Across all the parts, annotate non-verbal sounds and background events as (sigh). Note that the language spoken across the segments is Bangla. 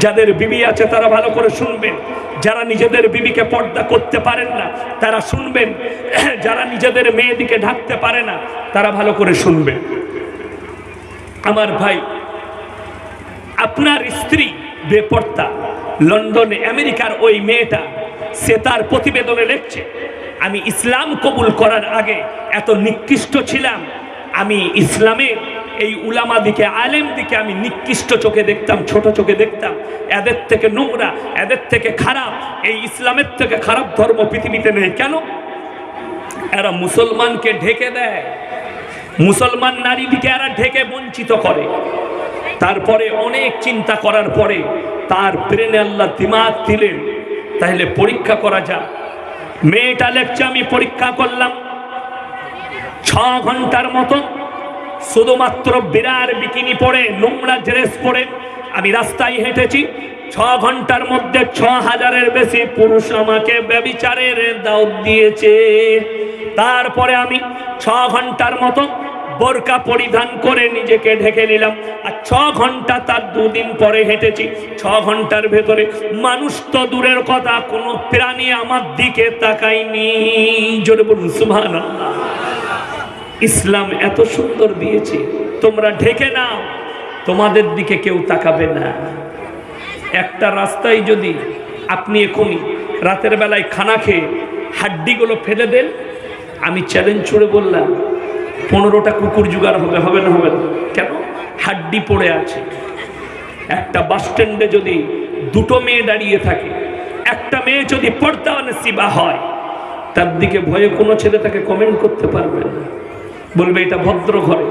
যাদের বিবি আছে তারা ভালো করে শুনবেন। যারা নিজেদের বিবিকে পর্দা করতে পারেন না, তারা শুনবেন। (clears throat) যারা নিজেদের মেয়েদিকে ঢাকতে পারে না, তারা ভালো করে শুনবেন। আমার ভাই, আপনার স্ত্রী বেপর্দা। লন্ডনে আমেরিকার ওই মেয়েটা, সে তার প্রতিবেদনে লিখছে, আমি ইসলাম কবুল করার আগে এত নিকৃষ্ট ছিলাম। আমি ইসলামের এই উলামা দিকে, আলেম দিকে আমি নিকৃষ্ট চোখে দেখতাম, ছোট চোখে দেখতাম। এদের থেকে নোংরা, এদের থেকে খারাপ, এই ইসলামের থেকে খারাপ ধর্ম পৃথিবীতে নেই। কেন? এরা মুসলমানকে ঢেকে দেয়। মুসলমান নারীদিকে এরা ঢেকে বঞ্চিত করে। তারপরে অনেক চিন্তা করার পরে তার ব্রেনে আল্লাহ দিমাগ দিলেন। তাহলে পরীক্ষা করা যাক। মেয়েটা লেখছে আমি পরীক্ষা করলাম। ছ ঘণ্টার মতো শুধুমাত্র বিরার বিকিনি পরে, নোংরা ড্রেস পরে আমি রাস্তায় হেঁটেছি। ছ ঘণ্টার মধ্যে ছ হাজারের বেশি পুরুষ আমাকে ব্যবিচারের দাওয়াত দিয়েছে। তারপরে আমি ছ ঘণ্টার মতো বোরকা পরিধান করে নিজেকে ঢেকে নিলাম। আর ছ ঘণ্টা তার দুদিন পরে হেঁটেছি। ছ ঘণ্টার ভেতরে মানুষ তো দূরের কথা, কোনো প্রাণী আমার দিকে তাকায়নি। জোরে বলুন সুভান ইসলাম এত সুন্দর দিয়েছে। তোমরা ঢেকে নাও, তোমাদের দিকে কেউ তাকাবে না। একটা রাস্তায় যদি আপনি এখনই রাতের বেলায় খানা খেয়ে হাড্ডিগুলো ফেলে দেন, আমি চ্যালেঞ্জ ছুড়ে বললাম, পনেরোটা কুকুর জোগাড় হবে হবে না হবে না। কেন? হাড্ডি পড়ে আছে। একটা বাস স্ট্যান্ডে যদি দুটো মেয়ে দাঁড়িয়ে থাকে, একটা মেয়ে যদি পর্দা সিবা হয়, তার দিকে ভয়ে কোনো ছেলে তাকে কমেন্ট করতে পারবে না। বলবে, এটা ভদ্র ঘরে।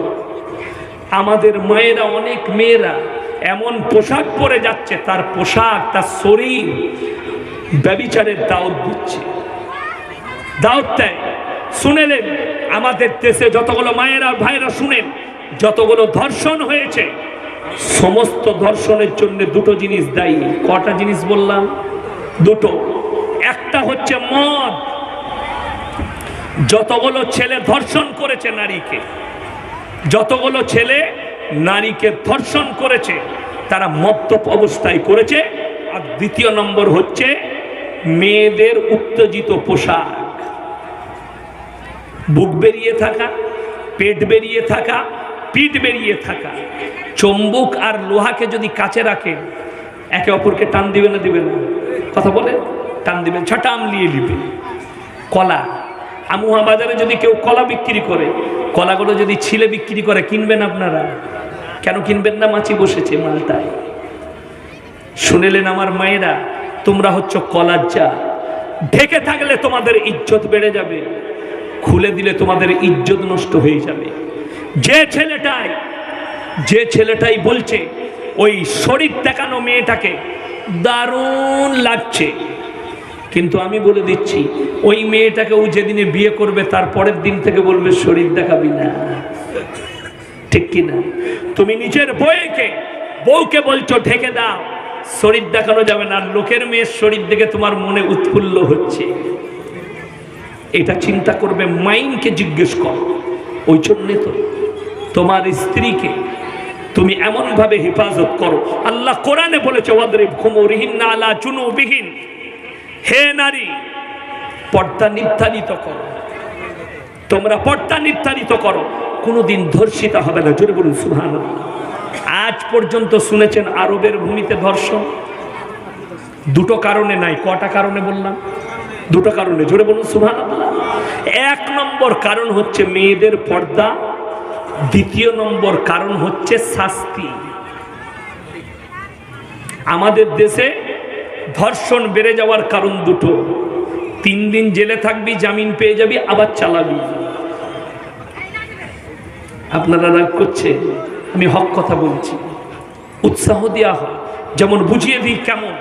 আমাদের মায়েরা অনেক মেয়েরা এমন পোশাক পরে যাচ্ছে, তার পোশাক, তার শরীর ব্যবিচারের দাওয়াত দিচ্ছে। দাওয়াত দেয়। শুনেলেন, আমাদের দেশে যতগুলো মায়েরা ভাইরা শুনেন, যতগুলো ধর্ষণ হয়েছে, সমস্ত ধর্ষণের জন্য দুটো জিনিস দায়ী। কটা জিনিস বললাম? দুটো। একটা হচ্ছে মদ যতগুলো ছেলে ধর্ষণ করেছে নারীকে, যতগুলো ছেলে নারীকে ধর্ষণ করেছে, তারা মদ্যপ অবস্থায় করেছে। আর দ্বিতীয় নম্বর হচ্ছে মেয়েদের উত্তেজিত পোশাক। বুক বেরিয়ে থাকা, পেট বেরিয়ে থাকা, পিঠ বেরিয়ে থাকা। চম্বুক আর লোহাকে যদি কাছে রাখে, একে অপরকে টান দিবে না দিবে না। কথা বলে? টান দিবেন ছটা আমলিয়ে নিবে। কলা আমুহা বাজারে যদি কেউ কলা বিক্রি করে, কলাগুলো যদি ছিলে বিক্রি করে, কিনবেন আপনারা? কেন কিনবেন না? মাছি বসেছে মালটায়। শুনেলেন আমার মায়েরা, তোমরা হচ্ছ কলার যা। ঢেকে থাকলে তোমাদের ইজ্জত বেড়ে যাবে। খুলে দিলে তোমাদের ইজ্জত নষ্ট হয়ে যাবে। যে ছেলেটাই যে ছেলেটাই বলছে, ওই শরীর দেখানো মেয়েটাকে দারুণ লাগছে। কিন্তু আমি বলে দিচ্ছি, ওই মেয়েটাকে ও যেদিনে বিয়ে করবে তার পরের দিন থেকে বলবে, শরীর দেখাবি না। ঠিক কি না তুমি নিজের বউকে বউকে বলছো, ঢেকে দাও। শরীর দেখানো যাবে না। লোকের মেয়ের শরীর দেখে তোমার মনে উৎফুল্ল হচ্ছে। এটা চিন্তা করবে মাইনকে জিজ্ঞেস কর। ওই জন্যে তো তোমার স্ত্রীকে তুমি এমনভাবে হেফাজত করো। আল্লাহ কোরআনে বলেছে, ওয়াদরিব খুমুরিহিন আলা চুনুবিহীন হে নারী, পর্দা নির্ধারিত করো। তোমরা পর্দা নির্ধারিত করো। কোনোদিন ধর্ষিতা হবে না। জোরে বলুন সুহান আজ পর্যন্ত শুনেছেন আরবের ভূমিতে ধর্ষণ? দুটো কারণে নাই, কটা কারণে বললাম? দুটো কারণে, জোরে বলুন সুহান এক নম্বর কারণ হচ্ছে মেয়েদের পর্দা। দ্বিতীয় নম্বর কারণ হচ্ছে শাস্তি। আমাদের দেশে ধর্ষণ বেড়ে যাওয়ার কারণ দুটো। তিন দিন জেলে থাকবি, জামিন পেয়ে যাবি, আবার চালাবি। আপনারা রাগ করছে আমি হক কথা বলছি। উৎসাহ দেওয়া হয় যেমন বুঝিয়ে দিই কেমন।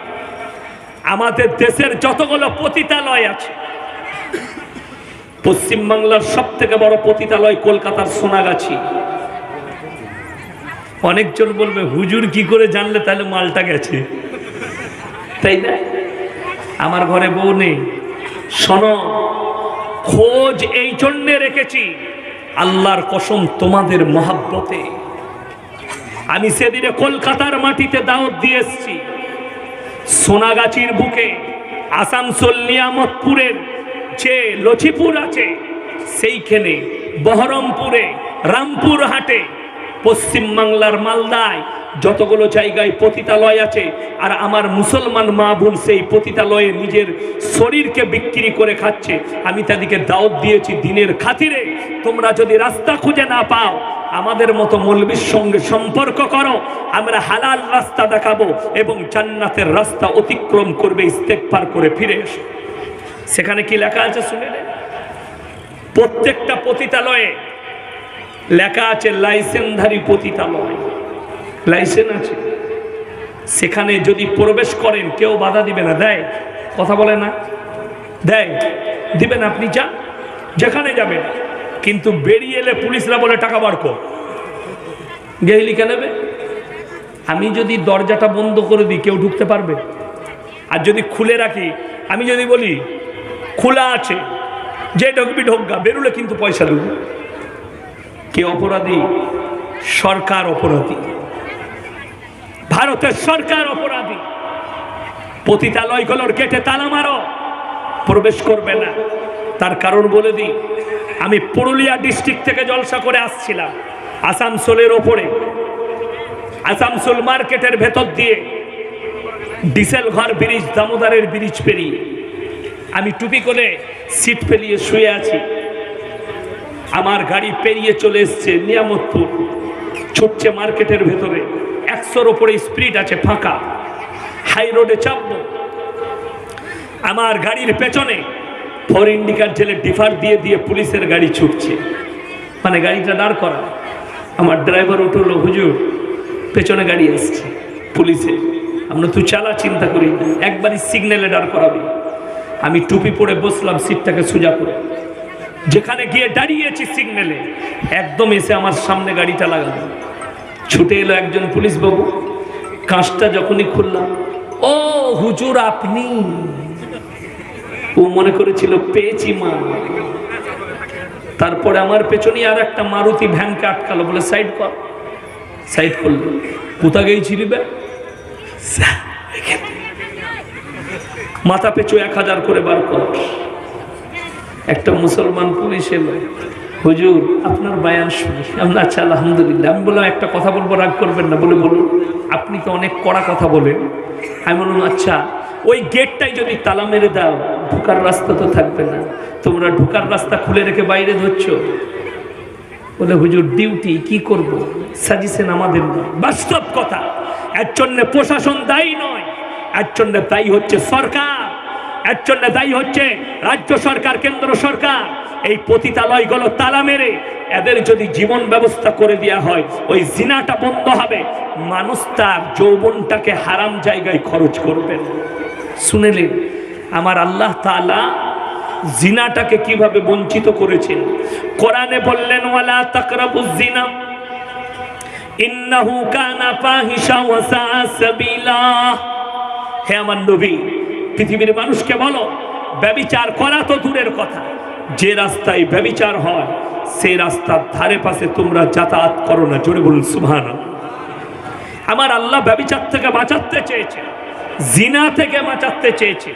আমাদের দেশের যতগুলো পতিতালয় আছে, পশ্চিমবাংলার সব থেকে বড় পতিতালয় কলকাতার সোনাগাছি। অনেকজন বলবে, হুজুর কি করে জানলে তাহলে মালটা গেছে? তাই না? আমার ঘরে বউ নেই। শোনো, খোঁজ এই জন্যে রেখেছি, আল্লাহর কসম তোমাদের মহাব্বতে। আমি সেদিনে কলকাতার মাটিতে দাওয়াত দিয়ে এসছি। সোনাগাছির বুকে আসানসোল নিয়ামতপুরের যে লছিপুর আছে, সেইখানে বহরমপুরে রামপুর হাটে পশ্চিমবাংলার মালদায় যতগুলো জায়গায় পতিতালয় আছে, আর আমার মুসলমান মা বোন সেই পতিতালয়ে নিজের শরীরকে বিক্রি করে খাচ্ছে আমি তাদেরকে দাওয়াত দিয়েছি দিনের খাতিরে, তোমরা যদি রাস্তা খুঁজে না পাও, আমাদের মতো মৌলবীর সঙ্গে সম্পর্ক করো, আমরা হালাল রাস্তা দেখাবো এবং জান্নাতের রাস্তা অতিক্রম করবে ইস্তেকবার করে ফিরে এসো সেখানে কি লেখা আছে শুনে। প্রত্যেকটা পতিতালয়ে লেখা আছে লাইসেন্সধারী পতিতালয়। লাইসেন্স আছে। সেখানে যদি প্রবেশ করেন, কেউ বাধা দিবে না। দেয়, কথা বলে না। দেয়, দিবেন আপনি, যান। যেখানে যাবেন। কিন্তু বেরিয়ে এলে পুলিশরা বলে, টাকা বার কর। গেয়ে লিখে নেবে? আমি যদি দরজাটা বন্ধ করে দিই, কেউ ঢুকতে পারবে? আর যদি খুলে রাখি, আমি যদি বলি, খোলা আছে। যে ঢুকবি, ঢোকা বেরুলে কিন্তু পয়সা দেব। কে অপরাধী? সরকার অপরাধী। ভারতের সরকার অপরাধী। পতিতালয়গুলোর কেটে তালা মারো, প্রবেশ করবে না। তার কারণ বলে দিই, আমি পুরুলিয়া ডিস্ট্রিক্ট থেকে জলসা করে আসছিলাম, আসানসোলের ওপরে। আসানসোল মার্কেটের ভেতর দিয়ে ডিসেল ঘর, ব্রিজ, দামোদারের ব্রিজ পেরিয়ে। আমি টুপি করে সিট পেরিয়ে শুয়ে আছি। আমার গাড়ি পেরিয়ে চলে এসছে নিয়ামতপুর। ছুটছে মার্কেটের ভেতরে। একশোর ওপরে স্পিড আছে, ফাঁকা। হাই রোডে চাপবো। আমার গাড়ির পেছনে ফর ইন্ডিকার জেলে ডিফার দিয়ে দিয়ে পুলিশের গাড়ি ছুটছে। মানে গাড়িটা দাঁড় করা। আমার ড্রাইভার উঠল, হুজুর, পেছনে গাড়ি আসছে পুলিশে আমরা তুই চালা, চিন্তা করি একবারই সিগন্যালে দাঁড় করাবি। আমি টুপি পরে বসলাম সিটটাকে সোজা করে। যেখানে গিয়ে দাঁড়িয়েছি সিগন্যালে একদম এসে আমার সামনে গাড়িটা লাগালো। ছুটে এলো একজন পুলিশ বাবু কাঁচটা যখনই খুললাম, ও হুজুর আপনি? ও মনে করেছিল, পেয়েছি মা। তারপরে আমার পেছনে আর একটা মারুতি ভ্যানকে আটকালো বলে, সাইড কর। সাইড করল। কোথা গেছিলি বে? মাথা পেছু এক হাজার করে বার কর। একটা মুসলমান পুলিশ এলো। হুজুর, আপনার বায়ান শুনি আমরা আচ্ছা আলহামদুলিল্লাহ। আমি বললাম, একটা কথা বলব, রাগ করবেন না। বলে বলুন, আপনি তো অনেক কড়া কথা বলেন। আমি বললাম আচ্ছা ওই গেটটাই যদি তালা মেরে দাও, ঢুকার রাস্তা তো থাকবে না। তোমরা ঢুকার রাস্তা খুলে রেখে বাইরে ধরছো। বলে, হুজুর, ডিউটি কি করব? সাজেশন আমাদের নয়। বাস্তব কথা। এর প্রশাসন দায়ী নয়। এর জন্য দায়ী হচ্ছে সরকার। এর দায়ী হচ্ছে রাজ্য সরকার, কেন্দ্র সরকার। এই পতিতালয়গুলো তালা মেরে এদের যদি জীবন ব্যবস্থা করে দেওয়া হয়, ওই জিনাটা বন্ধ হবে। মানুষ তার যৌবনটাকে হারাম জায়গায় খরচ করবেন শুনেলেন আমার আল্লাহ তাআলা জিনাটাকে কীভাবে বঞ্চিত করেছেন? কোরআনে বললেন, ওয়ালা তাকরাবুজ জিনা, ইন্নাহু কানা ফাহিশা ওয়া সাবিলা। হে আমার নবী পৃথিবীর মানুষকে বলো, ব্যবিচার করা তো দূরের কথা। যে রাস্তায় ব্যবিচার হয় সেই রাস্তার ধারে পাশে তোমরা যাতায়াত করো না, জোরে বলুন, সুবহানাল্লাহ। আমার আল্লাহ ব্যবিচার থেকে বাঁচাতে চেয়েছে, জিনা থেকে বাঁচাতে চেয়েছে,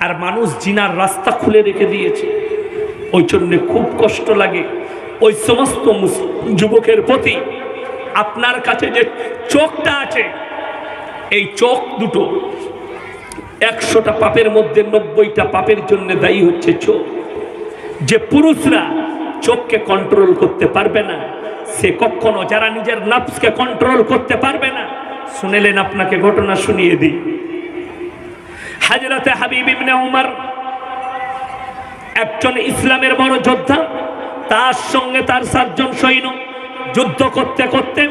আর মানুষ জিনার রাস্তা খুলে রেখে দিয়েছে। ওই জন্যে খুব কষ্ট লাগে ওই সমস্ত মুস- যুবকের প্রতি। আপনার কাছে যে চোখটা আছে, এই চোখ দুটো একশোটা পাপের মধ্যে নব্বইটা পাপের জন্য দায়ী হচ্ছে চোখ যে পুরুষরা চোখকে কন্ট্রোল করতে পারবে না, সে কখনো যারা নিজের নাফসকে কন্ট্রোল করতে পারবে না, শুনেলেন আপনাকে ঘটনা শুনিয়ে দিই। হাজরতে হাবিব ইবনে উমর একজন ইসলামের বড় যোদ্ধা, তার সঙ্গে তার সাতজন সৈন্য যুদ্ধ করতে করতে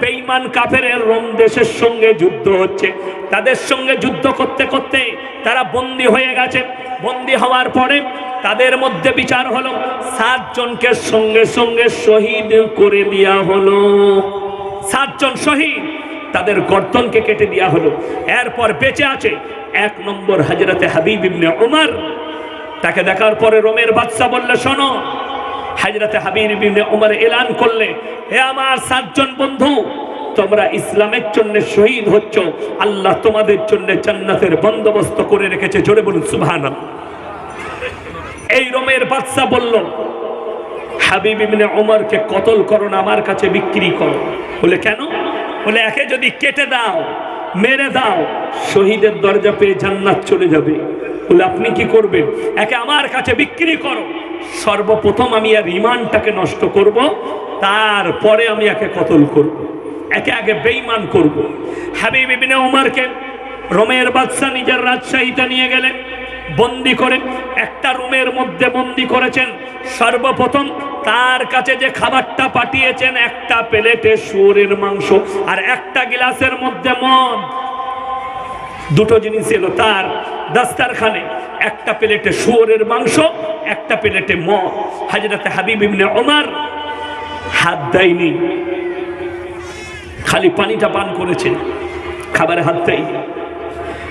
বেঈমান কাফের রোম দেশের সঙ্গে যুদ্ধ হচ্ছে। তাদের সঙ্গে যুদ্ধ করতে করতে তারা বন্দী হয়ে গেছে। বন্দী হওয়ার পরে তাদের মধ্যে বিচার হলো, সাতজনকে সঙ্গে সঙ্গে শহীদ করে দেওয়া হলো। সাতজন শহীদ, তাদের গর্দনকে কেটে দেওয়া হলো। এরপর বেঁচে আছে এক নম্বর হাজরতে হাবিব ইবনে উমর। তাকে দেখার পরে রোমের বাদশা বললে, শোনো হাজরতে হাবিব ইবনে উমর এলান করলে, হে আমার সাতজন বন্ধু, তোমরা ইসলামের জন্য শহীদ হচ্ছ। আল্লাহ তোমাদের জন্য জান্নাতের বন্দোবস্ত করে রেখেছে। জোরে বলুন, সুবহানাল্লাহ। এই রোমের বাদশা বলল, হাবিব ইবনে ওমরকে কতল করো না, আমার কাছে বিক্রি করো। বলে, কেন? বলে, একে যদি কেটে দাও, মেরে দাও, শহীদের দরজা পেয়ে জান্নাত চলে যাবে। বলে, আপনি কি করবেন? একে আমার কাছে বিক্রি করো। সর্বপ্রথম আমি আর ইমানটাকে নষ্ট করব, তারপরে আমি একে কতল করব, একে আগে বেঈমান করব। হাবিব ইবনে ওমরকে রোমের বাদশা নিজের রাজশাহীতে নিয়ে গেলেন বন্দি করে একটা রুমের মধ্যে বন্দি করেছেন। সর্বপ্রথম তার কাছে যে খাবারটা পাঠিয়েছেন, একটা প্লেটে শুয়োরের মাংস আর একটা গিলাসের মধ্যে মদ। দুটো জিনিস এলো তার দাস্তারখানে, একটা প্লেটে শুয়োরের মাংস একটা প্লেটে মদ হাজরাতে হাবিব ইবনে ওমর হাত দেয়নি। খালি পানিটা পান করেছেন খাবারে হাত দেয়নি।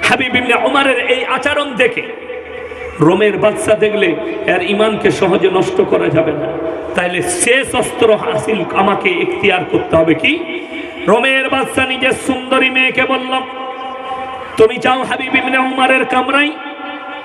হাবিব ইবনে ওমরের এই আচরণ দেখে রোমের বাদশা দেখলে এর ইমানকে সহজে নষ্ট করা যাবে না। তাইলে শেষ অস্ত্র হাসিল আমাকে এখতিয়ার করতে হবে কি? রোমের বাদশা নিজের সুন্দরী মেয়েকে বললাম তুমি যাও হাবিব ইবনে উমারের কামরাই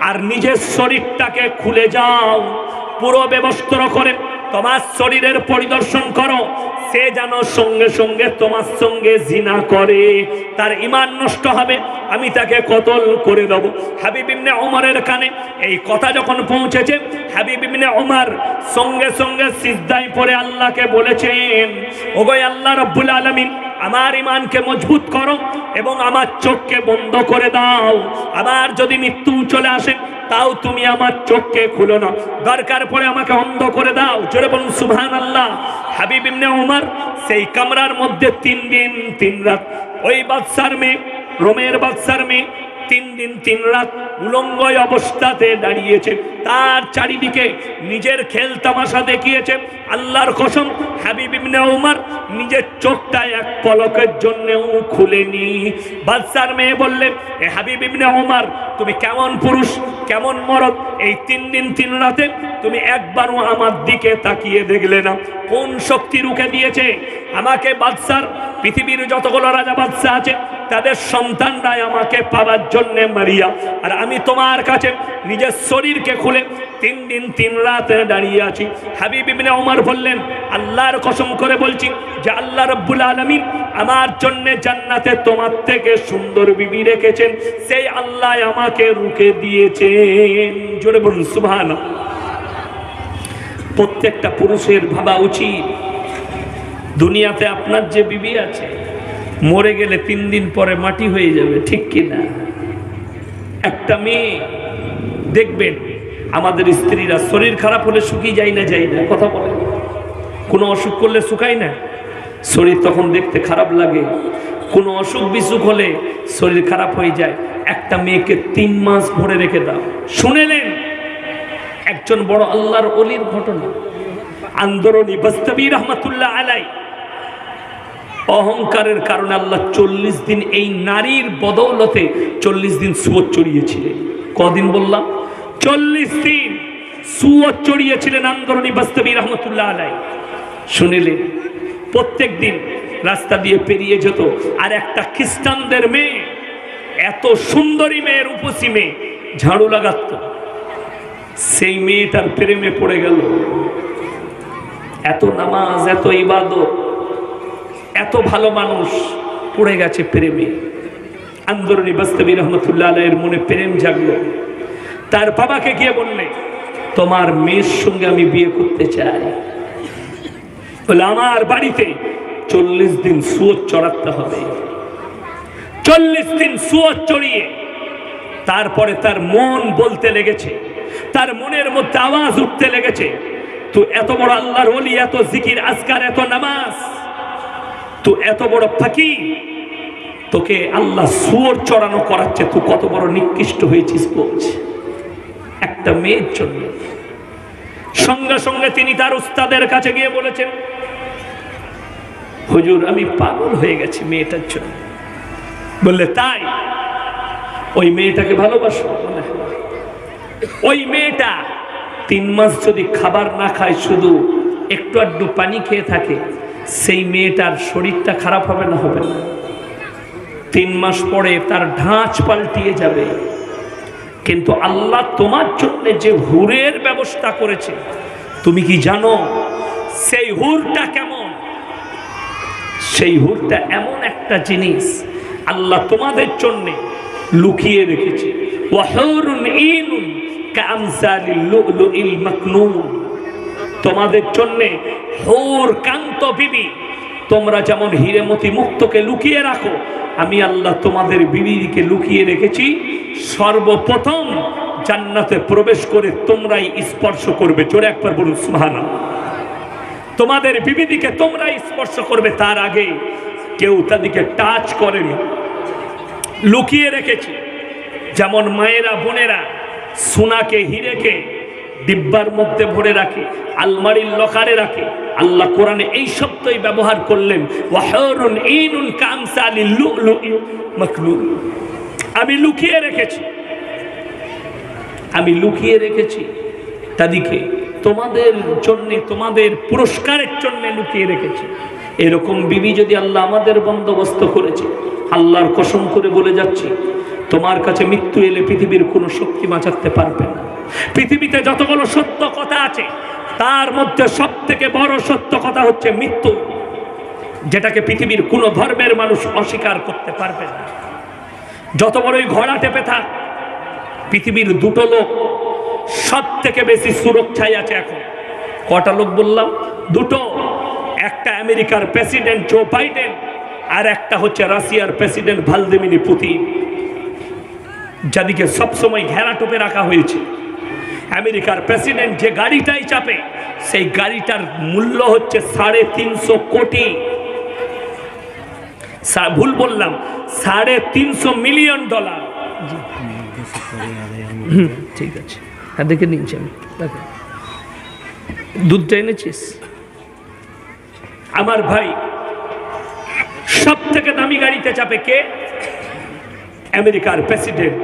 আর নিজের শরীরটাকে খুলে যাও। পুরো ব্যবস্থা করে তোমার শরীরের পরিদর্শন করো। সে যেন সঙ্গে সঙ্গে তোমার সঙ্গে জিনা করে। তার ইমান নষ্ট হবে, আমি তাকে কতল করে দেব। হাবিব ইবনে ওমরের কানে এই কথা যখন পৌঁছেছে, হাবিব ইবনে ওমর সঙ্গে সঙ্গে সিজদায় পড়ে আল্লাহকে বলেছেন, ওগো আল্লাহ রব্বুল আলামিন আমার ইমানকে মজবুত করো এবং আমার চোখকে বন্ধ করে দাও। আবার যদি মৃত্যু চলে আসে, তাও তুমি আমার চোখকে খুলো না। দরকার পরে আমাকে অন্ধ করে দাও। জোরে বলুন সুবহান আল্লাহ হাবিব ইবনে উমর সেই কামরার মধ্যে তিন দিন, তিন রাত। ওই বাদশার মেয়ে, রোমের বাদশার মেয়ে তিন দিন, তিন রাত উলঙ্গয় অবস্থাতে দাঁড়িয়েছে। তার চারিদিকে নিজের খেল তামাশা দেখিয়েছে। আল্লাহর কসম, হাবিব উমর নিজের চোখটা এক পলকের জন্যেও খুলেনি। বাদশার মেয়ে বললেন এ হাবিব উমর, তুমি কেমন পুরুষ, কেমন মরদ? এই তিন দিন, তিন রাতে তুমি একবারও আমার দিকে তাকিয়ে দেখলে না। কোন শক্তি রুখে দিয়েছে? আমাকে বাদশার, পৃথিবীর যতগুলো রাজা বাদশা আছে, তাদের সন্তানরাই আমাকে পাওয়ার জন্যে মারিয়া। আর আমি তোমার কাছে নিজের শরীরকে খুলে তিন দিন, তিন রাত দাঁড়িয়ে আছি। হাবিব ইবনে ওমর বললেন, আল্লাহর কসম করে বলছি যে আল্লাহ রব্বুল আলামিন আমার জন্যে জান্নাতে তোমার থেকে সুন্দর বিবি রেখেছেন। সেই আল্লাহ আমাকে রুখে দিয়েছেন। জোরে বলুন, সুবহানাল্লাহ। প্রত্যেকটা পুরুষের ভাবা উচিত। দুনিয়াতে আপনার যে বিবি আছে, মরে গেলে তিন দিন পরে মাটি হয়ে যাবে, ঠিক কিনা? একটা মেয়ে, দেখবেন, আমাদের স্ত্রীরা শরীর খারাপ হলে শুকিয়ে যায় না যায় না, কথা বলে। কোনো অসুখ করলে শুকায় না। শরীর তখন দেখতে খারাপ লাগে। কোনো অসুখ বিসুখ হলে শরীর খারাপ হয়ে যায়। একটা মেয়েকে তিন মাস ভরে রেখে দাও। শুনেলেন একজন বড় আল্লাহর অলির ঘটনা। আন্দোলনী বস্তবী রহমতুল্লাহ আলাই। অহংকারের কারণে আল্লাহ চল্লিশ দিন এই নারীর বদৌলতে চল্লিশ দিন সুয়োর চড়িয়েছিলেন। কদিন বললাম? চল্লিশ দিন সুয়োর চড়িয়েছিলেন আন্দোলনী বস্তবী রহমতুল্লাহ আলাই। শুনিলেন, প্রত্যেক দিন রাস্তা দিয়ে পেরিয়ে যেত আর একটা খ্রিস্টানদের মেয়ে, এত সুন্দরী মেয়ের উপসী মেয়ে ঝাড়ু লাগাত। সেই মেয়েটার প্রেমে পড়ে গেল। এত নামাজ, এত ইবাদত, এত ভালো মানুষ পড়ে গেছে প্রেমে। আন্দোলনী বাস্তবী রহমতুল্লাহ আলাইয়ের মনে প্রেম জাগলো। তার বাবাকে গিয়ে বললে, তোমার মেয়ের সঙ্গে আমি বিয়ে করতে চাই। বলে, আমার বাড়িতে চল্লিশ দিন সুয়োর চড়াতে হবে। চল্লিশ দিন সুয়োর চড়িয়ে তারপরে তার মন বলতে লেগেছে। তার মনের মধ্যে আওয়াজ উঠতে লেগেছে। তো এত বড় আল্লাহর ওলি, এত জিকির, আজকার, এত নামাজ। তো এত বড় ফাঁকি। তোকে আল্লাহ সুয়োর চড়ানো করাচ্ছে তুই কত বড় নিকৃষ্ট হয়েছিস বলছে। একটা মেয়ের জন্য। সঙ্গে সঙ্গে তিনি তার উস্তাদের কাছে গিয়ে বলেছেন, হুজুর, আমি পাগল হয়ে গেছি মেয়েটার জন্য। বললে, তাই? ওই মেয়েটাকে ভালোবাসো? ওই মেয়েটা তিন মাস যদি খাবার না খায়, শুধু একটু আড্ডু পানি খেয়ে থাকে, সেই মেয়েটার শরীরটা খারাপ হবে না হবে না। তিন মাস পরে তার ঢাঁচ পাল্টিয়ে যাবে। কিন্তু আল্লাহ তোমার জন্য যে হুরের ব্যবস্থা করেছে, তুমি কি জানো সেই হুরটা কেমন? সেই হুরটা এমন একটা জিনিস, আল্লাহ তোমাদের জন্য লুকিয়ে রেখেছে। তোমাদের জন্য হোর কান্ত বিবি, তোমরা যেমন হিরেমতি মুক্তকে লুকিয়ে রাখো, আমি আল্লাহ তোমাদের বিবিকে লুকিয়ে রেখেছি। সর্বপ্রথম জান্নাতে প্রবেশ করে তোমরাই স্পর্শ করবে। জোরে একবার বলুন, সুবহানাল্লাহ। তোমাদের বিবিদিকে তোমরাই স্পর্শ করবে। তার আগে কেউ তাদেরকে টাচ করেনি। লুকিয়ে রেখেছি। যেমন মায়েরা, বোনেরা সোনাকে, হিরেকে ডিব্বার মধ্যে ভরে রাখে, আলমারির লকারে রাখে। আল্লাহ কোরআনে এই শব্দই ব্যবহার করলেন আমি লুকিয়ে রেখেছি। আমি লুকিয়ে রেখেছি। তাদিকে তোমাদের জন্য, তোমাদের পুরস্কারের জন্য লুকিয়ে রেখেছি। এরকম বিবি যদি আল্লাহ আমাদের বন্দোবস্ত করেছে আল্লাহর কসম করে বলে যাচ্ছি, তোমার কাছে মৃত্যু এলে পৃথিবীর কোনো শক্তি বাঁচাতে পারবে না। পৃথিবীতে যতগুলো সত্য কথা আছে, তার মধ্যে সব থেকে বড় সত্য কথা হচ্ছে মৃত্যু, যেটাকে পৃথিবীর কোনো ধর্মের মানুষ অস্বীকার করতে পারবে না। যত বড়ই ঘোড়া টেপে থাক, পৃথিবীর দুটো লোক সব থেকে বেশি সুরক্ষায় আছে এখন। কটা লোক বললাম? দুটো। একটা আমেরিকার প্রেসিডেন্ট জো বাইডেন আর একটা হচ্ছে রাশিয়ার প্রেসিডেন্ট ভালদিমিনি পুতিন, যাদিকে সবসময় ঘেরা টোপে রাখা হয়েছে। আমেরিকার প্রেসিডেন্ট যে গাড়িটাই চাপে, সেই গাড়িটার মূল্য হচ্ছে সাড়ে তিনশো কোটি। ভুল বললাম, সাড়ে তিনশো মিলিয়ন ডলার। ঠিক আছে। হ্যাঁ দেখে নিচ্ছি আমি দুধটা এনেছিস? আমার ভাই সব থেকে দামি গাড়িতে চাপে কে? আমেরিকার প্রেসিডেন্ট।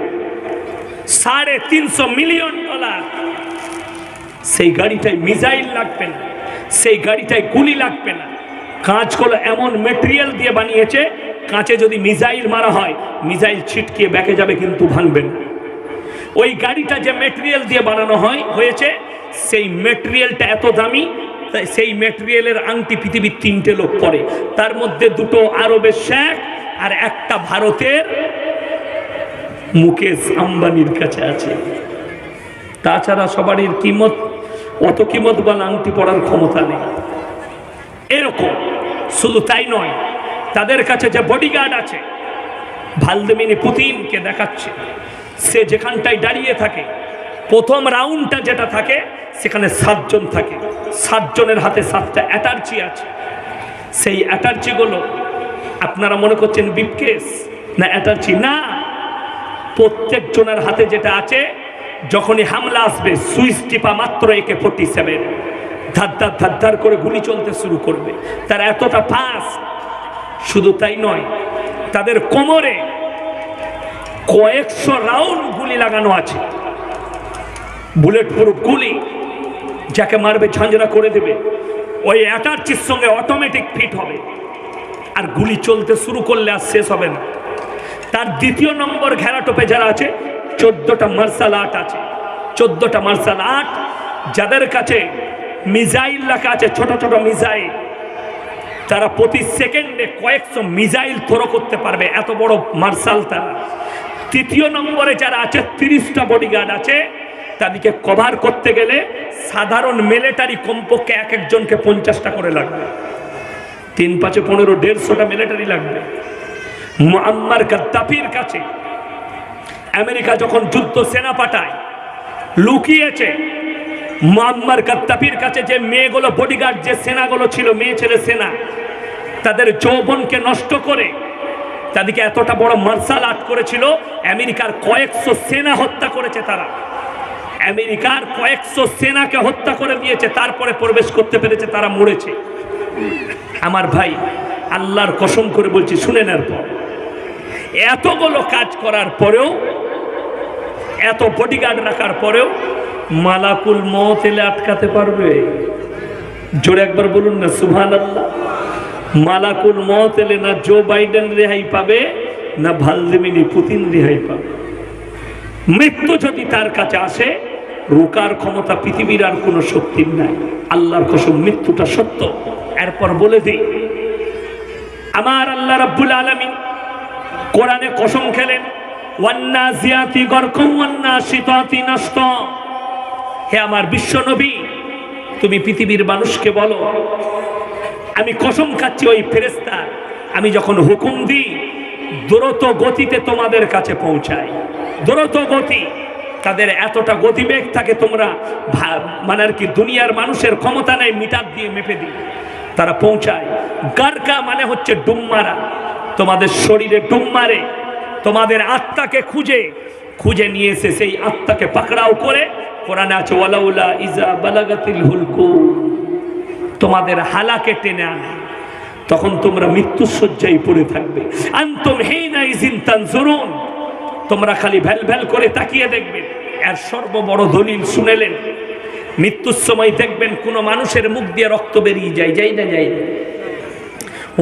সাড়ে তিনশো মিলিয়ন ডলার। সেই গাড়িটায় মিসাইল লাগবে না, সেই গাড়িটায় গুলি লাগবে না। কাঁচগুলো এমন মেটেরিয়াল দিয়ে বানিয়েছে, কাঁচে যদি মিসাইল মারা হয়, মিসাইল ছিটকে ব্যাকে যাবে কিন্তু ভাঙবে না। ওই গাড়িটা যে মেটেরিয়াল দিয়ে বানানো হয়, হয়েছে, সেই মেটেরিয়ালটা এত দামি তাই সেই মেটেরিয়ালের আংটি পৃথিবীর তিনটে লোক পরে তার মধ্যে দুটো আরবের শেখ আর একটা ভারতের মুকেশ আম্বানির কাছে আছে। তাছাড়া সবারই কিমত, অত কিমত বা আংটি পড়ার ক্ষমতা নেই। এরকম, শুধু তাই নয়, তাদের কাছে যে বডিগার্ড আছে, ভালদেমিনি পুতিনকে দেখাচ্ছে। সে যেখানটায় দাঁড়িয়ে থাকে প্রথম রাউন্ডটা যেটা থাকে, সেখানে সাতজন থাকে। সাতজনের হাতে সাতটা অ্যাটার্জি আছে। সেই অ্যাটার্জিগুলো আপনারা মনে করছেন বিপকেস না অ্যাটার্জি না। প্রত্যেকজনের হাতে যেটা আছে, যখনই হামলা আসবে, সুইচ টিপা মাত্র একে ফোর্টি সেভেন ধার ধার ধার করে গুলি চলতে শুরু করবে। তারা এতটা ফাস্ট শুধু তাই নয়, তাদের কোমরে কয়েকশো রাউন্ড গুলি লাগানো আছে। বুলেট প্রুফ গুলি যাকে মারবে, ঝাঁঝরা করে দেবে। ওই অ্যাটার্চির সঙ্গে অটোমেটিক ফিট হবে। আর গুলি চলতে শুরু করলে আর শেষ হবে না। তার দ্বিতীয় নম্বর ঘেরাটোপে যারা আছে, চোদ্দটা মার্শাল আর্ট আছে। চোদ্দটা মার্শাল আর্ট যাদের কাছে মিজাইল রাখা আছে, ছোট ছোট মিসাইল তারা প্রতি সেকেন্ডে কয়েকশো মিজাইল থ্রো করতে পারবে, এত বড় মার্শাল তারা। তৃতীয় নম্বরে যারা আছে, তিরিশটা বডিগার্ড আছে তাদেরকে কভার করতে গেলে সাধারণ মিলিটারি কমপক্ষে এক একজনকে পঞ্চাশটা করে লাগবে। তিন পাঁচে পনেরো, দেড়শোটা মিলিটারি লাগবে। মুআম্মার গাদ্দাফির কাছে আমেরিকা যখন যুদ্ধ সেনা পাঠায়, লুকিয়েছে মুআম্মার গাদ্দাফির কাছে যে মেয়েগুলো বডিগার্ড যে সেনাগুলো ছিল, মেয়ে ছেলে সেনা, তাদের যৌবনকে নষ্ট করে তাদেরকে এতটা বড় মার্শাল আর্ট করেছিল, আমেরিকার কয়েকশো সেনা হত্যা করেছে তারা। আমেরিকার কয়েকশো সেনাকে হত্যা করে দিয়েছে, তারপরে প্রবেশ করতে পেরেছে, তারা মরেছে। আমার ভাই, আল্লাহর কসম করে বলছি, শুনে নেওয়ার পর এতগুলো কাজ করার পরেও, এত বডিগার্ড রাখার পরেও মালাকুল মত এলে আটকাতে পারবে। জোরে একবার বলুন না সুভান আল্লাহ মালাকুল মত এলে না জো বাইডেন রেহাই পাবে, না ভালদিমিনি পুতিন রেহাই পাবে। মৃত্যু যদি তার কাছে আসে রোকার ক্ষমতা পৃথিবীর আর কোনো শক্তির নাই। আল্লাহর কসম, মৃত্যুটা সত্য। এরপর বলে দিই, আমার আল্লাহ রাব্বুল আলামিন কোরআনে কসম খেলেন নষ্ট। হে আমার বিশ্ব নবী, তুমি পৃথিবীর মানুষকে বলো, আমি কসম খাচ্ছি ওই ফেরেস্তা আমি যখন হুকুম দিই, দ্রুত গতিতে তোমাদের কাছে পৌঁছাই। দ্রুত গতি। তাদের এতটা গতিবেগ থাকে তোমরা মানে আর কি দুনিয়ার মানুষের ক্ষমতা নেই মিটার দিয়ে মেপে দিই তারা পৌঁছায়। গারকা মানে হচ্ছে ডুম মারা। তোমাদের শরীরে ডুম মারে। তোমাদের আত্মাকে খুঁজে খুঁজে নিয়ে এসে সেই আত্মাকে পাকড়াও করে। কোরআনে আছে, ওয়ালাউলা ইজা বালাগাতিল হুলকুম তোমাদের হালাকে টেনে আনে। তখন তোমরা মৃত্যু শয্যায় পড়ে থাকবে। আন্তম হেনা ইজিন তানজুরুন। তোমরা খালি ভ্যাল ভ্যাল করে তাকিয়ে দেখবে। এর সর্ববড় দলিল শুনেলেন। মৃত্যুর সময় দেখবেন কোনো মানুষের মুখ দিয়ে রক্ত বেরিয়ে যায় যাই না যাই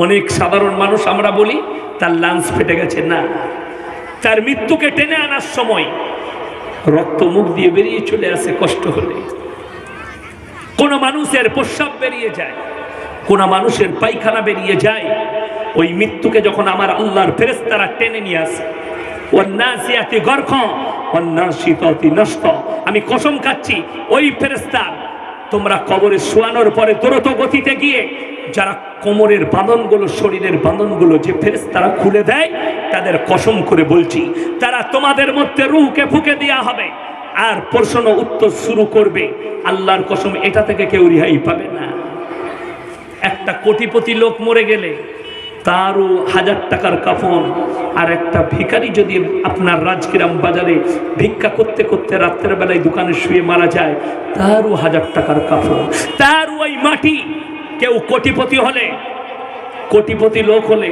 অনেক সাধারণ মানুষ আমরা বলি, তার লাঞ্চ ফেটে গেছে। না, তার মৃত্যুকে টেনে আনার সময় রক্ত মুখ দিয়ে বেরিয়ে চলে আসে, কষ্ট হলে। কোন মানুষের প্রস্রাব বেরিয়ে যায়, কোন মানুষের পায়খানা বেরিয়ে যায়। ওই মৃত্যুকে যখন আমার আল্লাহর ফেরেস্তারা টেনে নিয়ে আসে ওয়ান্নাসিয়াতি গর্খ ওয়ান্নাসিতাতি নষ্ট। আমি কসম খাচ্ছি, ওই ফেরেস্তা তোমরা কবরে শোয়ানোর পরে দ্রুত গতিতে গিয়ে যারা কোমরের বাঁধনগুলো, শরীরের বাঁধনগুলো যে ফেরেস্তারা খুলে দেয়, তাদের কসম করে বলছি, তারা তোমাদের মধ্যে রুহকে ফুকে দেওয়া হবে। আর প্রশ্ন উত্তর শুরু করবে, আল্লাহর কসম, এটা থেকে কেউ রিহাই পাবে না। একটা কোটিপতি লোক মরে গেলে তারও হাজার টাকার কাফন। আর একটা ভিখারি যদি আপনার রাজকিরাম বাজারে ভিক্ষা করতে করতে রাত্রের বেলায় দোকানে শুয়ে মারা যায়, তারও হাজার টাকার কাফন। তারও ওই মাটি। কেউ কোটিপতি হলে, কোটিপতি লোক হলে,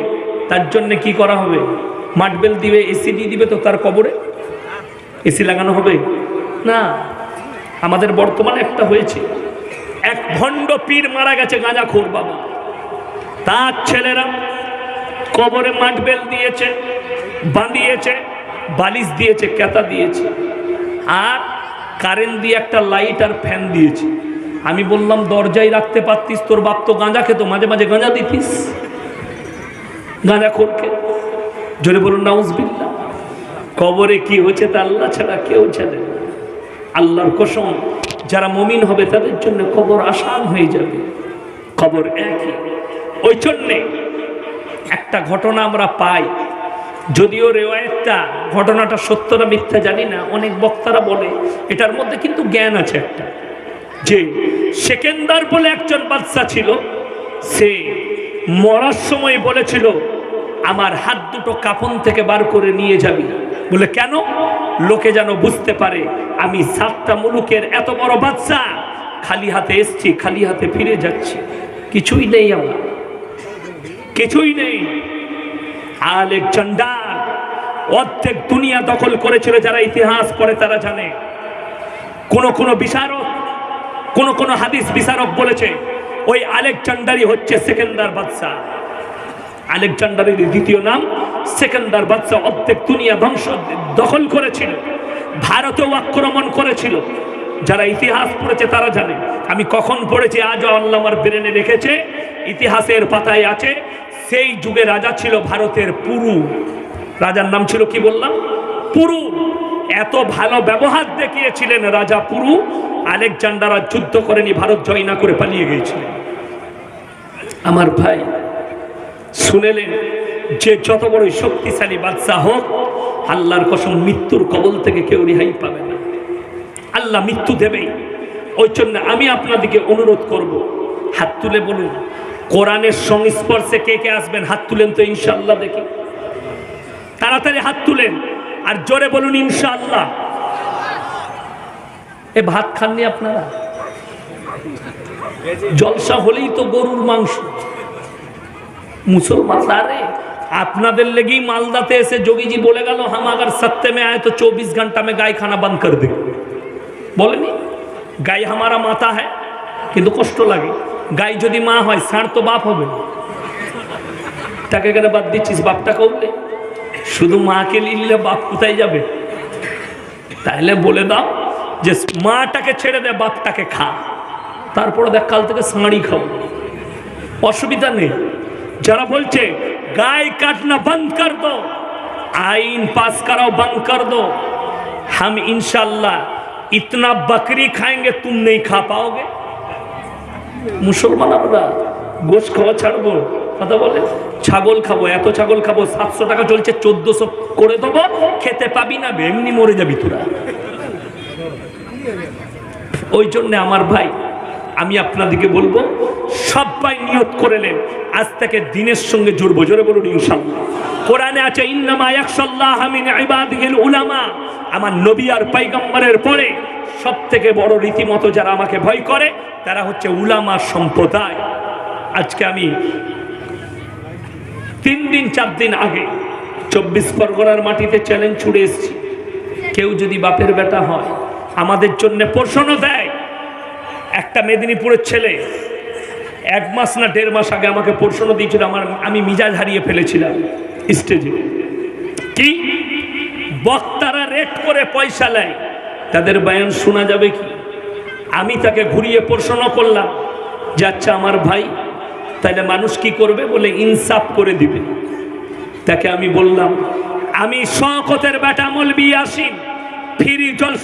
তার জন্য কি করা হবে? মাটবেল দিবে এসি দিয়ে দিবে তো তার কবরে? এসি লাগানো হবে? না। আমাদের বর্তমানে একটা হয়েছে। এক ভণ্ড পীর মারা গেছে গাঁজা খোর বাবা। তার ছেলেরা কবরে মাটবেল দিয়েছে, বাঁধিয়েছে, বালিশ দিয়েছে, কেতা দিয়েছে। আর কারেন্ট দিয়ে একটা লাইট আর ফ্যান দিয়েছে। আমি বললাম, দরজায় রাখতে পারতিস, তোর বাপ তো গাঁজা খেতো, মাঝে মাঝে গাঁজা দিতিস। গাঁজা খোরকে। জোরে বলুন নাউজবিল্লা কবরে কি হয়েছে তা আল্লাহ ছাড়া কেউ জানে আল্লাহর কসম, যারা মমিন হবে তাদের জন্য কবর আসান হয়ে যাবে। কবর একই। ওই জন্যে একটা ঘটনা আমরা পাই। যদিও রেওয়ায়তটা ঘটনাটা সত্য না মিথ্যা জানি না, অনেক বক্তারা বলে, এটার মধ্যে কিন্তু জ্ঞান আছে একটা। যে সেকেন্দার বলে একজন বাচ্চা ছিল, সে মরার সময় বলেছিল, আমার হাত দুটো কাফন থেকে বার করে নিয়ে যাবি। বলে, কেন? লোকে যেন বুঝতে পারে, আমি সাতটা মুলুকের এত বড় বাচ্চা খালি হাতে এসছি, খালি হাতে ফিরে যাচ্ছি। কিছুই নেই আমার। কিছুই নেই। আলেকজান্ডার অর্ধেক দুনিয়া দখল করেছিল যারা ইতিহাস পড়ে তারা জানে। কোন কোন বিচারক কোন কোন হাদিস বিচারক বলেছে, ওই আলেকজান্ডারই হচ্ছে সেকেন্ডার বাদশাহ। আলেকজান্ডারের দ্বিতীয় নাম সেকেন্ডার বাদশাহ। অর্ধেক দুনিয়া ধ্বংস দখল করেছিল, ভারতেও আক্রমণ করেছিল। যারা ইতিহাস পড়েছে তারা জানে। আমি কখন পড়েছি, আজও আল্লাহ আমার ব্রেনে রেখেছে, ইতিহাসের পাতায় আছে সেই যুগে রাজা ছিল ভারতের পুরু। রাজার নাম ছিল কি বললাম? পুরু। এত ভালো ব্যবহার দেখিয়েছিলেন রাজা পুরু। আলেকজান্ডার যুদ্ধ করেনি, ভারত জয় না করে পালিয়ে গিয়েছিলেন আমার ভাই, শুনেলেন যে যত বড়ই শক্তিশালী বাদশাহ হোক, আল্লাহর কসম মৃত্যুর কবল থেকে কেউ রেহাই পাবে না। আল্লাহ মৃত্যু দেবেই। ওই জন্য আমি আপনাদেরকে অনুরোধ করব, হাত তুলে বলুন কোরআনের সংস্পর্শে কে কে আসবেন? হাত তুলেন তো ইনশাল্লাহ দেখি। তাড়াতাড়ি হাত তুলেন আর জোরে বলুন ইনশাল্লাহ এ ভাত খাননি আপনারা? জলসা হলেই তো গরুর মাংস। মুসলমানরা আপনাদের লেগেই মালদাতে এসে যোগীজি বলে গেল, হামাগার সত্যে মে আয় তো চব্বিশ ঘণ্টা মে গায়ে খানা বন্ধ করে দে। বলেনি? গায়ে হামারা মাথা হ্যাঁ কিন্তু কষ্ট লাগে। গাই যদি মা হয় ষাঁড় তো বাপ হবে না বাপটাকে কেন বাদ দিচ্ছিস বাপটা কবলে শুধু মাকে নিলে বাপ কোথায় যাবে তাইলে বলে দাও যে মাটাকে ছেড়ে দে বাপটাকে খা তারপরে দেখ কাল থেকে সাঁড়ি খাবো অসুবিধা নেই যারা বলছে গায়ে কাটনা বন্ধ কর দো आइन पास कराओ बंद कर दो हम इंशाल्लाह इतना बकरी खाएंगे तुम नहीं खा पाओगे মুসলমান আমরা গোশ খাওয়া ছাড়বো। কথা বলে, ছাগল খাব, এত ছাগল খাব, সাতশো টাকা চলছে, চোদ্দশো করে দেবো, খেতে পাবি না, এমনি মরে যাবি তোরা। ওই জন্য আমার ভাই, আমি আপনাদেরকে বলব, সবাই নিয়ত করে নেন, আজ থেকে দিনের সঙ্গে জুড়বো, জোরে বলুন ইনশাল্লাহ কোরআনে আছে, ইন্নামা ইয়াকশাল্লাহ মিন ইবাদিহিল উলামা। আমার নবী আর পয়গম্বরের পরে সব থেকে বড় রীতিমতো যারা আমাকে ভয় করে, তারা হচ্ছে উলামা সম্প্রদায়। আজকে আমি তিন দিন, চার দিন আগে চব্বিশ পরগনার মাটিতে চ্যালেঞ্জ ছুড়ে এসেছি। কেউ যদি বাপের বেটা হয়, আমাদের জন্য পোষণও দেয়। একটা মেদিনীপুরের ছেলে এক মাস না দেড় মাস আগে আমাকে পোষণও দিয়েছিল, আমার, আমি মিজাজ হারিয়ে ফেলেছিলাম স্টেজে কি? বক্তারা রেট করে পয়সা নেয়। তাদের বায়ান শোনা যাবে কি? আমি তাকে ঘুরিয়ে প্রশ্ন করলাম, যে আচ্ছা আমার ভাই তাহলে মানুষ কি করবে বলে ইনসাফ করে দিবে। তাকে আমি বললাম, আমি শকতের বেটা মলবি আসি ফিরি জল